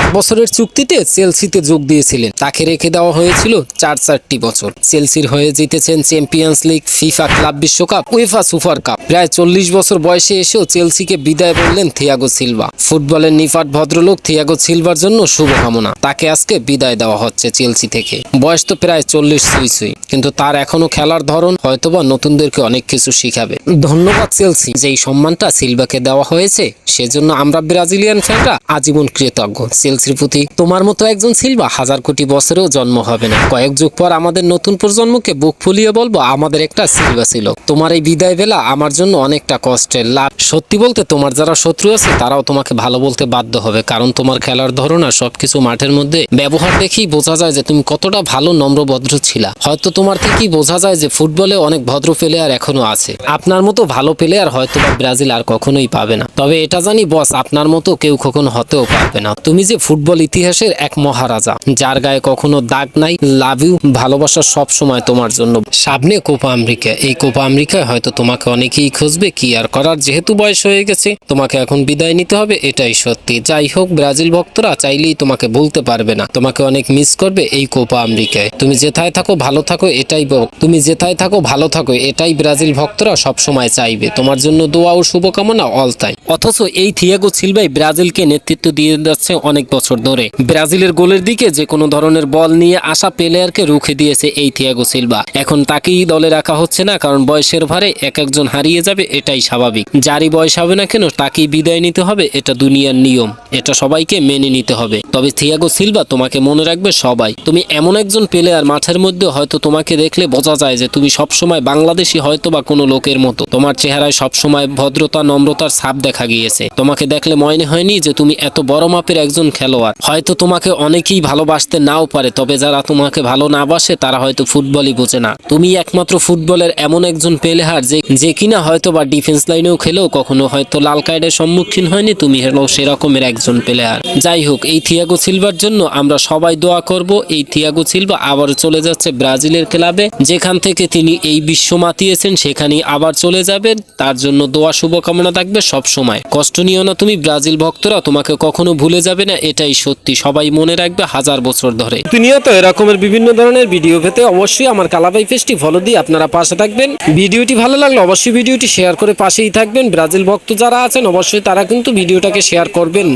এক বছরের চুক্তিতে চেলসিতে যোগ দিয়েছিলেন। তাকে রেখে দেওয়া হয়েছিল চার চারটি বছর। চেলসির হয়ে জিতেছেন চ্যাম্পিয়ন্স লিগ, ফিফা ক্লাব বিশ্বকাপ, উয়েফা সুপার কাপ। প্রায় চল্লিশ বছর বয়সে এসেও চেলসিকে বিদায় বললেন থিয়াগো সিলভা। ফুটবলের নিফাট ভদ্রলোক থিয়াগো সিলভার জন্য শুভকামনা। তাকে আজকে বিদায় দেওয়া হচ্ছে চেলসি থেকে। বয়স তো প্রায় চল্লিশ সুই সুই, কিন্তু তার এখনও খেলার ধরন হয়তোবা নতুনদেরকে অনেক কিছু শিখাবে। ধন্যবাদ চেলসি। যেই সম্মানটা সিলভাকে দেওয়া হয়েছে, সেজন্য আমরা ব্রাজিলিয়ান ফ্যানরা আজীবন কৃতজ্ঞ। চেলসির প্রতি তোমার মতো একজন সিলভা হাজার কোটি বছরেও জন্ম হবে না। কয়েক যুগ পর আমাদের নতুন প্রজন্মকে বুক ফুলিয়ে বলব, আমাদের একটা সিলভা ছিল। তোমার এই বিদায় বেলা আমার জন্য অনেকটা কষ্টের লাভ সত্যি বলতে তোমার যারা শত্রু আছে, তারাও তোমাকে ভালো বলতে বাধ্য হবে। কারণ তোমার খেলার ধরন আর সবকিছু মাঠের মধ্যে ব্যবহার দেখেই বোঝা যায় যে তুমি কতটা ভালো নম্রভদ্র ছিলা। হয়তো তোমার থেকেই বোঝা যায় যে ফুটবলে অনেক ভদ্র প্লেয়ার এখনও আছে। আপনার মতো ভালো প্লেয়ার হয়তো ব্রাজিল আর কখনোই পাবে না। তবে এটা জানি বস আপনার মতো কেউ কখনো হতেও পারবে না। তুমি যে ফুটবল ইতিহাসের এক মহারাজা, যার গায়ে কখনো দাগ নাই লাভ ইউ ভালোবাসা সব সময় তোমার জন্য। সামনে কোপা আমেরিকা, এই কোপা আমেরিকায় হয়তো তোমাকে অনেকেই খুঁজবে কি আর করার, যেহেতু বয়স হয়ে গেছে, তোমাকে এখন বিদায় নিতে হবে, এটাই সত্যি। যাই হোক, ব্রাজিল ভক্তরা চাইলেই তোমাকে ভুলতে পারবে না। তোমাকে অনেক মিস করবে এই কোপা আমেরিকায়। তুমি যেথায় থাকো, ভালো থাকো, এটাই তুমি যেথায় থাকো, ভালো থাকো, এটাই ব্রাজিল ভক্তরা সব সময় চাইবে। তোমার জন্য দোয়া ও শুভকামনা অল টাইম অথচ এই থিয়াগো সিলভাই ব্রাজিলকে নেতৃত্ব দিয়ে যাচ্ছে অনেক বছর ধরে। ব্রাজিলের গোলের দিকে যে কোনো ধরনের বল নিয়ে আসা প্লেয়ারকে রুখে দিয়েছে এই থিয়াগো সিলভা। এখন তাকেই দলে রাখা হচ্ছে না, কারণ বয়সের ভারে এক একজন হারিয়ে যাবে এটাই স্বাভাবিক। যারই বয়স হবে না কেন, তাকেই বিদায় নিতে হবে, এটা দুনিয়ার নিয়ম। এটা সবাইকে মেনে নিতে হবে। তবে থিয়াগো সিলভা তোমাকে মনে রাখবে সবাই। তুমি এমন একজন প্লেয়ার মাঠের মধ্যে হয়তো তোমাকে দেখলে বোঝা যায় যে তুমি সবসময় বাংলাদেশি হয়তো বা কোনো লোকের মতো। তোমার চেহারায় সবসময় ভদ্রতা, নম্রতার ছাপ দেখা গিয়েছে। তোমাকে দেখলে মনে হয়নি যে তুমি এত বড় মাপের একজন খেলোয়াড়। হয়তো তোমাকে অনেকেই ভালোবাসতে নাও পারে, তবে যারা তোমাকে ভালো না বাসে, তারা হয়তো ফুটবলই বোঝে না। তুমি একমাত্র ফুটবলের এমন একজন প্লেয়ার যে যে কিনা হয়তো বা ডিফেন্স লাইনেও খেলেও কখনো হয়তো লাল কার্ডের সম্মুখীন হয়নি, তুমি হলো সেরকমের একজন প্লেয়ার। যাই হোক, এই থিয়াগো সিলভার জন্য আমরা সবাই দোয়া করব, এই থিয়াগো সিলভা আবার চলে যাচ্ছে ব্রাজিলের ক্লাবে, যেখান থেকে তিনি এই বিশ্ব মাতিয়েছেন, সেখানেই আবার চলে যাবেন। তার জন্য দোয়া, শুভকামনা থাকবে সব সময় কষ্ট নিও না তুমি ব্রাজিল ভক্তরা, তোমাকে কখনো ভুলে যাবে না এটাই সত্যি। সবাই মনে রাখবে হাজার বছর ধরে। প্রতিনিয়ত এরকমের বিভিন্ন ধরনের ভিডিও পেতে অবশ্যই আমার কালাবাই পেজটি ফলো দিয়ে আপনারা পাশে থাকবেন। ভিডিওটি ভালো লাগলে অবশ্যই ভিডিওটি শেয়ার করে পাশেই থাকবেন। ব্রাজিল ভক্ত যারা আছেন, অবশ্যই তারা কিন্তু ভিডিওটাকে শেয়ার করবেন।